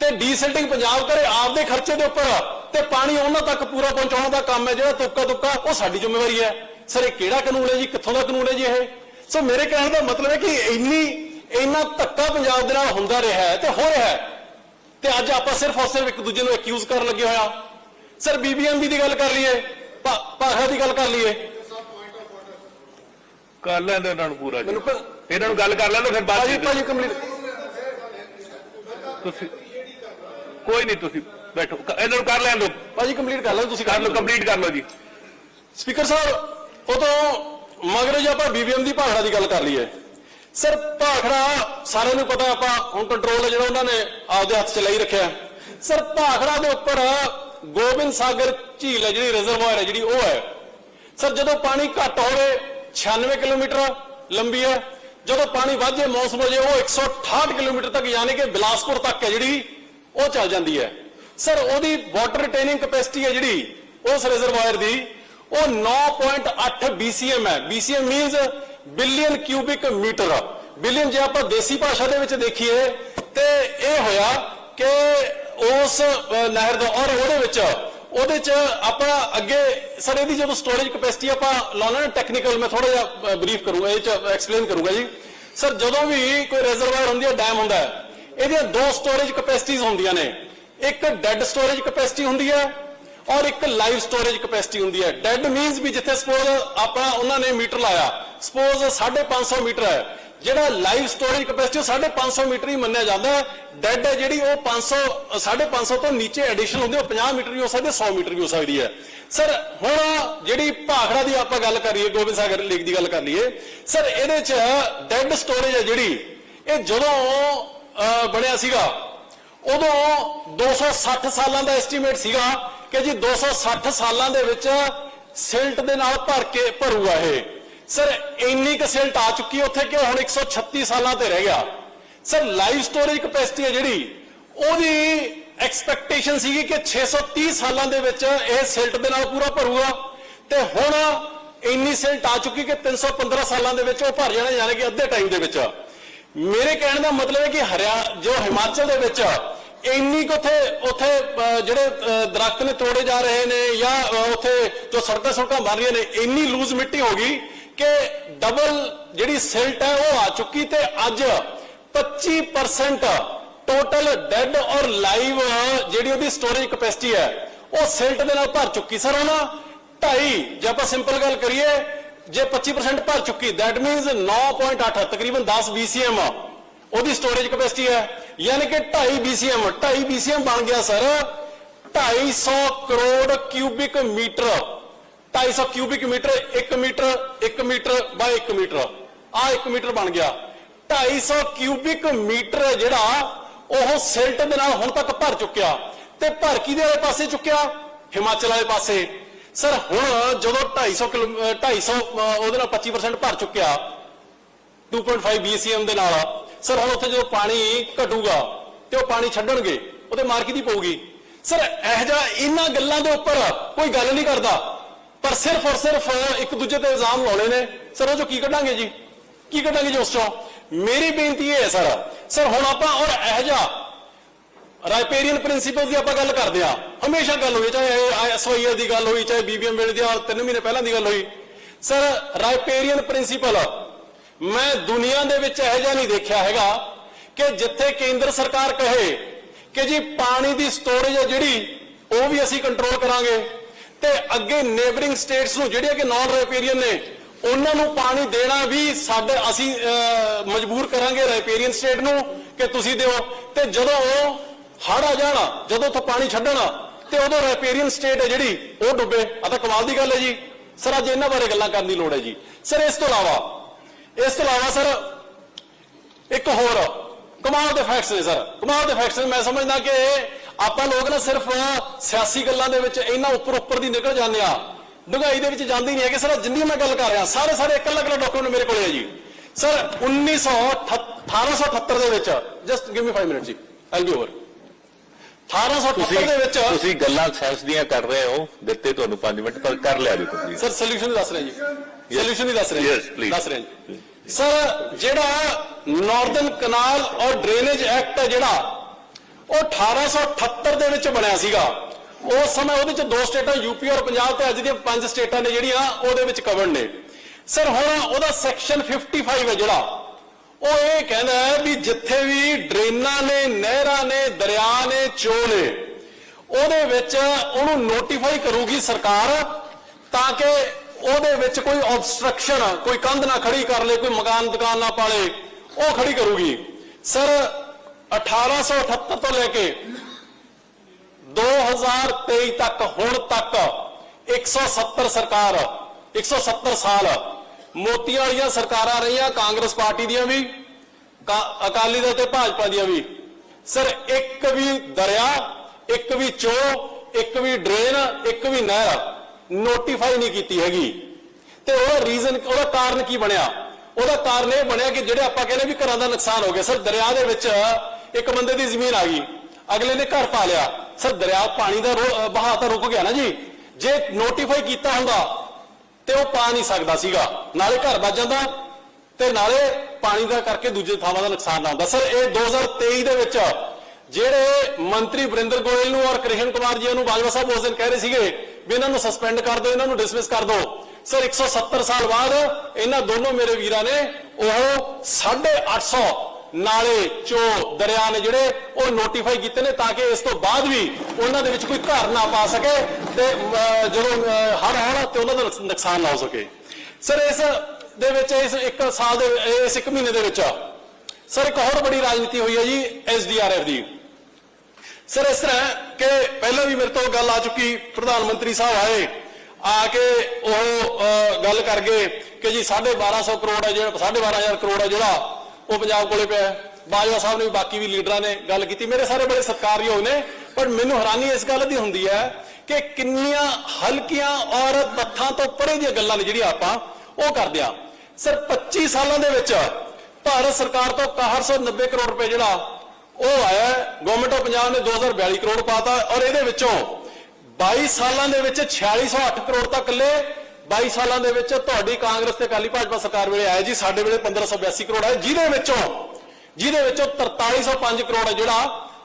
ਤੇ ਡੀਸੈਲਟਿੰਗ ਪੰਜਾਬ ਕਰੇ ਆਪਦੇ ਖਰਚੇ ਦੇ ਉੱਪਰ ਤੇ ਪਾਣੀ ਉਹਨਾਂ ਤੱਕ ਪੂਰਾ ਪਹੁੰਚਾਉਣ ਦਾ ਕੰਮ ਹੈ ਜਿਹੜਾ ਤੁੱਕਾ ਤੁੱਕਾ ਉਹ ਸਾਡੀ ਜ਼ਿੰਮੇਵਾਰੀ ਹੈ। ਸਰ, ਇਹ ਕਿਹੜਾ ਕਾਨੂੰਨ ਹੈ ਜੀ? ਕਿੱਥੋਂ ਦਾ ਕਾਨੂੰਨ ਹੈ ਜੀ ਇਹ? ਸੋ ਮੇਰੇ ਕਹਿਣ ਦਾ ਮਤਲਬ ਹੈ ਕਿ ਇੰਨੀ ਇੰਨਾ ਧੱਕਾ ਪੰਜਾਬ ਦੇ ਨਾਲ ਹੁੰਦਾ ਰਿਹਾ ਹੈ ਤੇ ਹੋ ਰਿਹਾ ਹੈ। ਤੇ ਅੱਜ ਆਪਾਂ ਸਿਰਫ ਔਰ ਸਿਰਫ ਇੱਕ ਦੂਜੇ ਨੂੰ ਅਕਿਊਜ਼ ਕਰਨ ਲੱਗੇ ਹੋਇਆ ਸਰ ਬੀਬੀਐਮਬੀ ਦੀ ਗੱਲ ਕਰ ਲਈਏ ਭਾ- ਭਾਖੜਾ ਦੀ ਗੱਲ ਕਰ ਲਈਏ। ਕਰ ਲੈਂਦੇ ਇਹਨਾਂ ਨੂੰ ਪੂਰਾ ਜੀ। ਇਹਨਾਂ ਨੂੰ ਗੱਲ ਕਰ ਲੈਂਦੇ ਫਿਰ ਬਾਅਦ ਭਾਜੀ ਚ ਭਾਜੀ ਕੰਪਲੀਟ ਤੁਸੀਂ ਕੋਈ ਨਹੀਂ ਤੁਸੀਂ ਬੈਠੋ। ਇਹਨਾਂ ਨੂੰ ਕਰ ਲੈਣ ਦਿਓ। ਭਾਜੀ ਕੰਪਲੀਟ ਕਰ ਲਓ ਤੁਸੀਂ ਕਰ ਲਓ ਕੰਪਲੀਟ ਕਰ ਲਓ ਜੀ। ਸਪੀਕਰ ਸਾਹਿਬ ਉਦੋਂ ਮਗਰ ਜੇ ਆਪਾਂ ਬੀਬੀਐਮ ਦੀ ਭਾਖੜਾ ਦੀ ਗੱਲ ਕਰ ਲਈਏ। ਸਰ, ਭਾਖੜਾ, ਸਾਰਿਆਂ ਨੂੰ ਪਤਾ ਆਪਾਂ ਹੁਣ ਕੰਟਰੋਲ ਹੈ ਜਿਹੜਾ ਉਹਨਾਂ ਨੇ ਆਪਦੇ ਹੱਥ 'ਚ ਲਈ ਰੱਖਿਆ। ਸਰ, ਭਾਖੜਾ ਦੇ ਉੱਪਰ ਗੋਬਿੰਦ ਸਾਗਰ ਝੀਲ ਹੈ ਜਿਹੜੀ ਰਿਜ਼ਰਵਾਇਰ ਹੈ, ਜਿਹੜੀ ਉਹ ਹੈ। ਸਰ, ਜਦੋਂ ਪਾਣੀ ਘੱਟ ਹੋਵੇ 96 ਕਿਲੋਮੀਟਰ ਲੰਬੀ ਹੈ। ਜਦੋਂ ਪਾਣੀ ਵੱਧ ਜੇ ਮੌਸਮ ਹੋ ਜੇ ਉਹ 168 ਕਿਲੋਮੀਟਰ ਤੱਕ ਯਾਨੀ ਕਿ ਬਿਲਾਸਪੁਰ ਤੱਕ ਹੈ ਜਿਹੜੀ, ਉਹ ਚੱਲ ਜਾਂਦੀ ਹੈ। ਸਰ, ਉਹਦੀ ਵਾਟਰ ਰਿਟੇਨਿੰਗ ਕਪੈਸਿਟੀ ਹੈ ਜਿਹੜੀ, ਉਸ ਰਿਜ਼ਰਵਾਇਰ ਦੀ, ਉਹ 9.8 BCM ਹੈ। BCM means billion cubic metre billion ਜੇ ਆਪਾਂ ਦੇਸੀ ਭਾਸ਼ਾ ਦੇ ਵਿੱਚ ਦੇਖੀਏ, ਤੇ ਇਹ ਹੋਇਆ ਕਿ ਉਸ ਨਹਿਰ ਦਾ ਔਰ ਉਹਦੇ ਵਿੱਚ, ਉਹਦੇ ਚ ਆਪਾਂ ਅੱਗੇ ਸਰ ਇਹਦੀ ਜਦੋਂ ਸਟੋਰੇਜ ਕਪੈਸਿਟੀ ਆਪਾਂ ਲਾਉਣਾ ਨਾ ਟੈਕਨੀਕਲ ਮੈਂ ਥੋੜਾ ਜਿਹਾ ਬਰੀਫ ਕਰੂੰਗਾ ਇਹ ਚ ਐਕਸਪਲੇਨ ਕਰੂੰਗਾ ਜੀ। ਸਰ ਜਦੋਂ ਵੀ ਕੋਈ ਰਿਜ਼ਰਵਾਇਰ ਹੁੰਦੀ ਹੈ ਡੈਮ ਹੁੰਦਾ ਹੈ, ਇਹਦੀਆਂ ਦੋ ਸਟੋਰੇਜ ਕਪੈਸਿਟੀਜ਼ ਹੁੰਦੀਆਂ ਨੇ। ਇੱਕ ਡੈੱਡ ਸਟੋਰੇਜ ਕਪੈਸਿਟੀ ਹੁੰਦੀ ਹੈ ਔਰ ਇੱਕ ਲਾਈਵ ਸਟੋਰੇਜ ਕਪੈਸਿਟੀ ਹੁੰਦੀ ਹੈ। ਡੈੱਡ ਮੀਨਸ ਵੀ ਜਿੱਥੇ ਸਪੋਜ਼ ਆਪਾਂ ਉਹਨਾਂ ਨੇ ਮੀਟਰ ਲਾਇਆ ਸਪੋਜ਼ 550 ਮੀਟਰ ਹੈ, ਜਿਹੜਾ ਲਾਈਵ ਸਟੋਰੇਜ ਕਪੈਸਿਟੀ ਉਹ 550 ਮੀਟਰ ਹੀ ਮੰਨਿਆ ਜਾਂਦਾ ਹੈ। ਡੈੱਡ ਹੈ ਜਿਹੜੀ ਉਹ 500 550 ਤੋਂ ਨੀਚੇ ਐਡੀਸ਼ਨ ਹੁੰਦੀ ਉਹ 50 ਮੀਟਰ ਵੀ ਹੋ ਸਕਦੀ ਹੈ 100 ਮੀਟਰ ਵੀ ਹੋ ਸਕਦੀ ਹੈ। ਸਰ ਹੁਣ ਜਿਹੜੀ ਭਾਖੜਾ ਦੀ ਆਪਾਂ ਗੱਲ ਕਰ ਲਈਏ, ਗੋਬਿੰਦ ਸਾਗਰ ਲੇਕ ਦੀ ਗੱਲ ਕਰ ਲਈਏ। ਸਰ ਇਹਦੇ ਚ ਡੈੱਡ ਸਟੋਰੇਜ ਹੈ ਜਿਹੜੀ, ਇਹ ਜਦੋਂ ਬਣਿਆ ਸੀਗਾ, ਉਦੋਂ 260 ਸਾਲਾਂ ਦਾ ਐਸਟੀਮੇਟ ਸੀਗਾ। ਕਿ ਜੀ 260 ਸਾਲਾਂ ਦੇ ਵਿੱਚ ਸਿਲਟ ਦੇ ਨਾਲ ਭਰ ਕੇ ਭਰੂਗਾ ਇਹ। ਸਰ, ਇੰਨੀ ਕੁ ਸਿਲਟ ਆ ਚੁੱਕੀ ਉੱਥੇ ਕਿ ਹੁਣ 136 ਸਾਲਾਂ ਤੇ ਰਹਿ ਗਿਆ। ਸਰ ਲਾਈਵ ਸਟੋਰੇਜ ਕਪੈਸਿਟੀ ਹੈ ਜਿਹੜੀ, ਉਹਦੀ ਐਕਸਪੈਕਟੇਸ਼ਨ ਸੀਗੀ ਕਿ 630 ਸਾਲਾਂ ਦੇ ਵਿੱਚ ਇਹ ਸਿਲਟ ਦੇ ਨਾਲ ਪੂਰਾ ਭਰੂਗਾ। ਤੇ ਹੁਣ ਇੰਨੀ ਸਿਲਟ ਆ ਚੁੱਕੀ ਕਿ 315 ਸਾਲਾਂ ਦੇ ਵਿੱਚ ਉਹ ਭਰ ਜਾਣਾ, ਯਾਨੀ ਕਿ ਅੱਧੇ ਟਾਈਮ ਦੇ ਵਿੱਚ। ਮੇਰੇ ਕਹਿਣ ਦਾ ਮਤਲਬ ਹੈ ਕਿ ਹਰਿਆ ਜੋ ਹਿਮਾਚਲ ਦੇ ਵਿੱਚ ਇੰਨੀ ਕੁ ਉੱਥੇ ਉੱਥੇ ਜਿਹੜੇ ਦਰਖਤ ਨੇ ਤੋੜੇ ਜਾ ਰਹੇ ਨੇ ਜਾਂ ਅਹ, ਉੱਥੇ ਜੋ ਸੜਕਾਂ ਸੜਕਾਂ ਬਣ ਰਹੀਆਂ ਨੇ ਇੰਨੀ ਲੂਜ਼ ਮਿੱਟੀ ਹੋ ਗਈ ਕਿ ਡਬਲ ਜਿਹੜੀ ਸਿਲਟ ਹੈ ਉਹ ਆ ਚੁੱਕੀ ਤੇ ਅੱਜ 25% ਟੋਟਲ ਡੈੱਡ ਔਰ ਲਾਈਵ ਜਿਹੜੀ ਉਹਦੀ ਸਟੋਰੇਜ ਕਪੈਸਿਟੀ ਹੈ ਉਹ ਸਿਲਟ ਦੇ ਨਾਲ ਭਰ ਚੁੱਕੀ। ਸਰ ਉਹਨਾਂ 2.5 ਜੇ ਆਪਾਂ ਸਿੰਪਲ ਗੱਲ ਕਰੀਏ ਜੇ 25% ਭਰ ਚੁੱਕੀ ਦੈਟ ਮੀਨਸ 9.8 ਤਕਰੀਬਨ 10 BCM ਉਹਦੀ ਸਟੋਰੇਜ ਕਪੈਸਿਟੀ ਹੈ। ਯਾਨੀ ਕਿ 2.5 BCM 2.5 BCM ਬਣ ਗਿਆ sir. 250 crore cubic metre 250 cubic metre 1 metre 1 metre by 1 metre. ਆ 1 ਮੀਟਰ ਬਣ ਗਿਆ। 250 ਕਿਊਬਿਕ ਮੀਟਰ ਜਿਹੜਾ, ਉਹ ਸਿਲਟ ਦੇ ਨਾਲ ਹੁਣ ਤੱਕ ਭਰ ਚੁੱਕਿਆ। ਤੇ ਭਰ ਕਿਹਦੇ ਵਾਲੇ ਪਾਸੇ ਚੁੱਕਿਆ? ਹਿਮਾਚਲ ਵਾਲੇ ਪਾਸੇ। ਸਰ, ਹੁਣ ਜਦੋਂ 250 ਕਿਲੋ- ਅਹ 250 ਅਹ ਉਹਦੇ ਨਾਲ 25% ਭਰ ਚੁੱਕਿਆ 2.5 BCM ਦੇ ਨਾਲ ਸਰ, ਹੁਣ ਉੱਥੇ ਜਦੋਂ ਪਾਣੀ ਘਟੂਗਾ ਤੇ ਉਹ ਪਾਣੀ ਛੱਡਣਗੇ ਉਹਦੇ ਮਾਰਕੀ ਦੀ ਪਊਗੀ? ਸਰ, ਇਹ ਜਿਹਾ ਇਹਨਾਂ ਗੱਲਾਂ ਦੇ ਉੱਪਰ ਕੋਈ ਗੱਲ ਨਹੀਂ ਕਰਦਾ। ਪਰ ਸਿਰਫ ਔਰ ਸਿਰਫ ਇੱਕ ਦੂਜੇ ਤੇ ਇਲਜ਼ਾਮ ਲਾਉਣੇ ਨੇ। ਸਰ, ਉਹ ਜੋ ਕੀ ਕੱਢਾਂਗੇ ਜੀ? ਕੀ ਕੱਢਾਂਗੇ ਜੀ ਉਸ ਚੋਂ? ਮੇਰੀ ਬੇਨਤੀ ਇਹ ਹੈ, ਸਰ। ਸਰ, ਹੁਣ ਆਪਾਂ ਔਰ ਇਹ ਜਿਹਾ ਰਾਈਪੇਰੀਅਨ ਪ੍ਰਿੰਸੀਪਲਸ ਦੀ ਆਪਾਂ ਗੱਲ ਕਰਦੇ ਆ ਹਮੇਸ਼ਾ ਗੱਲ ਹੋਈ, ਚਾਹੇ ਐਸਓਆਈਐਲ ਦੀ ਗੱਲ ਹੋਈ, ਚਾਹੇ ਬੀਬੀਐਮ ਵੇਲੇ ਦੀ ਆਹ ਤਿੰਨ ਮਹੀਨੇ ਪਹਿਲਾਂ ਦੀ ਗੱਲ ਹੋਈ। ਸਰ ਰਾਈਪੇਰੀਅਨ ਪ੍ਰਿੰਸੀਪਲ ਮੈਂ ਦੁਨੀਆ ਦੇ ਵਿੱਚ ਇਹੋ ਜਿਹਾ ਨਹੀਂ ਦੇਖਿਆ ਹੈਗਾ ਕਿ ਜਿੱਥੇ ਕੇਂਦਰ ਸਰਕਾਰ ਕਹੇ ਕਿ ਜੀ ਪਾਣੀ ਦੀ ਸਟੋਰੇਜ ਹੈ ਜਿਹੜੀ, ਉਹ ਵੀ ਅਸੀਂ ਕੰਟਰੋਲ ਕਰਾਂਗੇ ਤੇ ਅੱਗੇ ਨੇਬਰਿੰਗ ਸਟੇਟਸ ਨੂੰ ਜਿਹੜੀਆਂ ਕਿ ਨਾਨ ਰਾਈਪੇਰੀਅਨ ਨੇ, ਉਹਨਾਂ ਨੂੰ ਪਾਣੀ ਦੇਣਾ ਵੀ ਸਾਡੇ, ਅਸੀਂ ਮਜਬੂਰ ਕਰਾਂਗੇ ਰੈਪੇਰੀਅਨ ਸਟੇਟ ਨੂੰ ਕਿ ਤੁਸੀਂ ਦਿਓ। ਤੇ ਜਦੋਂ ਉਹ ਹੜ ਆ ਜਾਣਾ, ਜਦੋਂ ਉੱਥੇ ਪਾਣੀ ਛੱਡਣਾ, ਤੇ ਉਦੋਂ ਰਾਈਪੇਰੀਅਨ ਸਟੇਟ ਹੈ ਜਿਹੜੀ, ਉਹ ਡੁੱਬੇ। ਆ ਤਾਂ ਕਮਾਲ ਦੀ ਗੱਲ ਹੈ ਜੀ। ਸਰ, ਅੱਜ ਇਹਨਾਂ ਬਾਰੇ ਗੱਲਾਂ ਕਰਨ ਦੀ ਲੋੜ ਹੈ ਜੀ। ਸਰ, ਇਸ ਤੋਂ ਇਲਾਵਾ ਇਸ ਤੋਂ ਇਲਾਵਾ ਸਰ ਇੱਕ ਹੋਰ ਕਮਾਲ ਦੇ ਫੈਕਟਸ ਨੇ ਸਰ। ਕਮਾਲ ਦੇ ਫੈਕਟਸ ਨੇ। ਮੈਂ ਸਮਝਦਾ ਕਿ ਆਪਾਂ ਲੋਕ ਨਾ ਸਿਰਫ ਸਿਆਸੀ ਗੱਲਾਂ ਦੇ ਵਿੱਚ ਇੰਨਾ ਉੱਪਰ ਉੱਪਰ ਦੀ ਨਿਕਲ ਜਾਂਦੇ ਆ ਡੁੰਗਾਈ ਦੇ ਵਿੱਚ ਜਾਂਦੀ ਨਹੀਂ ਹੈ ਕਿ ਸਰ ਜਿੰਨੀ ਮੈਂ ਗੱਲ ਕਰ ਰਿਹਾ ਸਾਰੇ ਸਾਰੇ ਇੱਕ ਅਲੱਗ ਅਲੱਗ ਡਾਕੂਮੈਂਟ ਮੇਰੇ ਕੋਲੇ ਹੈ ਜੀ। ਸਰ 1878 ਦੇ ਵਿੱਚ ਜਸਟ ਗਿਵ ਮੀ 5 ਮਿੰਟ ਜੀ। ਆਈ ਬੀ ਓਵਰ 1878 ਤੁਸੀਂ ਦੇ ਵਿੱਚ ਤੁਸੀਂ ਗੱਲਾਂ ਸੈਂਸ ਦੀਆਂ ਕਰ ਰਹੇ ਹੋ। ਦਿੱਤੇ ਤੁਹਾਨੂੰ 5 ਮਿੰਟ ਪਰ ਕਰ ਲਿਆ ਜੀ ਤੁਸੀਂ। ਸਰ ਸੋਲੂਸ਼ਨ ਦੱਸ ਰਹੇ ਜੀ। ਸੋਲੂਸ਼ਨ ਹੀ ਦੱਸ ਰਹੇ Yes, please. ਦੱਸ ਰਹੇ ਜੀ ਸਰ ਜਿਹੜਾ ਨਾਰਦਰਨ ਕਨਾਲ ਔਰ ਡਰੇਨੇਜ ਐਕਟ ਹੈ ਜਿਹੜਾ ਉਹ 1878 ਦੇ ਵਿੱਚ ਬਣਿਆ ਸੀਗਾ। ਉਸ ਸਮੇਂ ਉਹਦੇ ਚ ਦੋ ਸਟੇਟਾਂ ਯੂਪੀ ਔਰ ਪੰਜਾਬ ਤੇ ਅੱਜ ਦੀਆਂ ਪੰਜ ਸਟੇਟਾਂ ਨੇ ਜਿਹੜੀਆਂ ਉਹਦੇ ਵਿੱਚ ਕਵਰ ਨੇ। ਸਰ ਹੁਣ ਉਹਦਾ ਸੈਕਸ਼ਨ 55 ਹੈ ਜਿਹੜਾ। ਉਹ ਇਹ ਕਹਿੰਦਾ ਹੈ ਵੀ ਜਿੱਥੇ ਵੀ ਡਰੇਨਾਂ ਨੇ ਨਹਿਰਾਂ ਨੇ ਦਰਿਆ ਨੇ ਚੋ ਨੇ ਉਹਦੇ ਵਿੱਚ ਉਹਨੂੰ ਨੋਟੀਫਾਈ ਕਰੂਗੀ ਸਰਕਾਰ ਤਾਂ ਕਿ ਉਹਦੇ ਵਿੱਚ ਕੋਈ ਆਬਸਟਰਕਸ਼ਨ ਕੋਈ ਕੰਧ ਨਾ ਖੜੀ ਕਰ ਲੇ, ਕੋਈ ਮਕਾਨ, ਦੁਕਾਨ ਨਾ ਪਾਲੇ, ਉਹ ਖੜੀ ਕਰੂਗੀ। ਸਰ 1878 ਤੋਂ ਲੈ ਕੇ 2023 ਤੱਕ, ਹੁਣ ਤੱਕ 170 ਸਰਕਾਰ 170 ਸਾਲ ਮੋਤੀਆਂ ਵਾਲੀਆਂ ਸਰਕਾਰਾਂ ਰਹੀਆਂ, ਕਾਂਗਰਸ ਪਾਰਟੀ ਦੀਆਂ ਵੀ ਅਕਾਲੀ ਦਲ ਤੇ ਭਾਜਪਾ ਦੀਆਂ ਵੀ। ਸਰ, ਇੱਕ ਵੀ ਦਰਿਆ, ਇੱਕ ਵੀ ਚੋ ਇੱਕ ਵੀ ਡਰੇਨ, ਇੱਕ ਵੀ ਨਹਿਰ ਨੋਟੀਫਾਈ ਨਹੀਂ ਕੀਤੀ ਹੈਗੀ। ਤੇ ਉਹਦਾ ਰੀਜ਼ਨ ਉਹਦਾ ਕਾਰਨ ਕੀ ਬਣਿਆ? ਉਹਦਾ ਕਾਰਨ ਇਹ ਬਣਿਆ ਕਿ ਜਿਹੜੇ ਆਪਾਂ ਕਹਿੰਦੇ ਵੀ ਘਰਾਂ ਦਾ ਨੁਕਸਾਨ ਹੋ ਗਿਆ। ਸਰ, ਦਰਿਆ ਦੇ ਵਿੱਚ ਇੱਕ ਬੰਦੇ ਦੀ ਜ਼ਮੀਨ ਆ ਗਈ। ਅਗਲੇ ਨੇ ਘਰ ਪਾ ਲਿਆ। ਸਰ, ਦਰਿਆ ਪਾਣੀ ਦਾ ਰੋ- ਅਹ ਤਾਂ ਰੁਕ ਗਿਆ ਨਾ ਜੀ। ਜੇ ਨੋਟੀਫਾਈ ਕੀਤਾ ਹੁੰਦਾ, ਤੇ ਉਹ ਪਾ ਨਹੀਂ ਸਕਦਾ ਸੀਗਾ। ਨਾਲੇ ਘਰ ਵੱਜ ਜਾਂਦਾ ਤੇ ਨਾਲੇ ਪਾਣੀ ਦਾ ਕਰਕੇ ਦੂਜੇ ਥਾਵਾਂ ਦਾ ਨੁਕਸਾਨ ਨਾ ਹੁੰਦਾ। ਸਰ, ਇਹ 2023 ਦੇ ਵਿੱਚ ਜਿਹੜੇ ਮੰਤਰੀ ਵਰਿੰਦਰ ਗੋਇਲ ਨੂੰ ਔਰ ਕ੍ਰਿਸ਼ਨ ਕੁਮਾਰ ਜੀ ਨੂੰ ਬਾਜਵਾ ਸਾਹਿਬ ਉਸ ਦਿਨ ਕਹਿ ਰਹੇ ਸੀਗੇ ਵੀ ਇਹਨਾਂ ਨੂੰ ਸਸਪੈਂਡ ਕਰ ਦਿਓ, ਇਹਨਾਂ ਨੂੰ ਡਿਸਮਿਸ ਕਰ ਦਿਓ। ਸਰ 170 ਸਾਲ ਬਾਅਦ ਇਹਨਾਂ ਦੋਨੋਂ ਮੇਰੇ ਵੀਰਾਂ ਨੇ ਉਹ 850 ਨਾਲੇ ਚੋ ਦਰਿਆ ਨੇ ਜਿਹੜੇ ਉਹ ਨੋਟੀਫਾਈ ਕੀਤੇ ਨੇ ਤਾਂ ਕਿ ਇਸ ਤੋਂ ਬਾਅਦ ਵੀ ਉਹਨਾਂ ਦੇ ਵਿੱਚ ਕੋਈ ਘਰ ਨਾ ਪਾ ਸਕੇ ਤੇ ਜਦੋਂ ਹੜ ਆਉਣ ਤੇ ਉਹਨਾਂ ਦਾ ਨੁਕਸਾਨ ਨਾ ਹੋ ਸਕੇ। ਸਰ, ਇਸ ਦੇ ਵਿੱਚ, ਇਸ ਇੱਕ ਸਾਲ ਦੇ, ਇਸ ਇੱਕ ਮਹੀਨੇ ਦੇ ਵਿੱਚ ਸਰ, ਇੱਕ ਹੋਰ ਬੜੀ ਰਾਜਨੀਤੀ ਹੋਈ ਹੈ ਜੀ ਐਸਡੀਆਰਐਫ ਦੀ। ਸਰ, ਇਸ ਤਰ੍ਹਾਂ ਕਿ ਪਹਿਲਾਂ ਵੀ ਮੇਰੇ ਤੋਂ ਗੱਲ ਆ ਚੁੱਕੀ, ਪ੍ਰਧਾਨ ਮੰਤਰੀ ਸਾਹਿਬ ਆਏ, ਆ ਕੇ ਉਹ ਗੱਲ ਕਰ ਗਏ ਕਿ ਜੀ 1250 ਕਰੋੜ ਹੈ ਜਿਹੜਾ 12500 ਕਰੋੜ ਹੈ ਜਿਹੜਾ ਉਹ ਪੰਜਾਬ ਕੋਲੇ ਪਿਆ ਬਾਜਵਾ ਸਾਹਿਬ ਨੇ ਵੀ ਬਾਕੀ ਵੀ ਲੀਡਰਾਂ ਨੇ ਗੱਲ ਕੀਤੀ। ਮੇਰੇ ਸਾਰੇ ਬੜੇ ਸਤਿਕਾਰਯੋਗ ਨੇ, ਪਰ ਮੈਨੂੰ ਹੈਰਾਨੀ ਇਸ ਗੱਲ ਦੀ ਹੁੰਦੀ ਹੈ ਕਿ ਕਿੰਨੀਆਂ ਹਲਕੀਆਂ ਔਰ ਤੱਥਾਂ ਤੋਂ ਪਰੇ ਦੀਆਂ ਗੱਲਾਂ ਨੇ ਜਿਹੜੀਆਂ ਆਪਾਂ ਉਹ ਕਰਦੇ ਆ। ਸਰ 25 ਸਾਲਾਂ ਦੇ ਵਿੱਚ ਭਾਰਤ ਸਰਕਾਰ ਤੋਂ 6190 ਕਰੋੜ ਰੁਪਏ ਜਿਹੜਾ ਉਹ ਆਇਆ ਗਵਰਨਮੈਂਟ ਆਫ ਪੰਜਾਬ ਨੇ 2042 ਕਰੋੜ ਪਾਤਾ ਔਰ ਇਹਦੇ ਵਿੱਚੋਂ 22 ਸਾਲਾਂ ਦੇ ਵਿੱਚ 4608 ਕਰੋੜ ਤੱਕ ਲੈ 22 ਸਾਲਾਂ ਦੇ ਵਿੱਚ ਤੁਹਾਡੀ ਕਾਂਗਰਸ ਤੇ ਅਕਾਲੀ ਭਾਜਪਾ ਸਰਕਾਰ ਵੇਲੇ ਆਇਆ ਜੀ, ਸਾਡੇ ਵੇਲੇ 1582 ਕਰੋੜ ਆਇਆ ਜਿਹਦੇ ਵਿੱਚੋਂ ਜਿਹਦੇ ਵਿੱਚੋਂ 4305 ਕਰੋੜ ਹੈ ਜਿਹੜਾ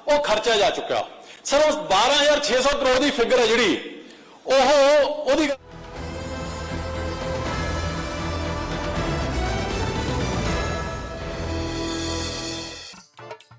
ਉਹ ਖਰਚਿਆ ਜਾ ਚੁੱਕਾ ਸਰ, ਉਸ 12600 ਕਰੋੜ ਦੀ ਫਿਗਰ ਹੈ ਜਿਹੜੀ, ਉਹ ਉਹਦੀ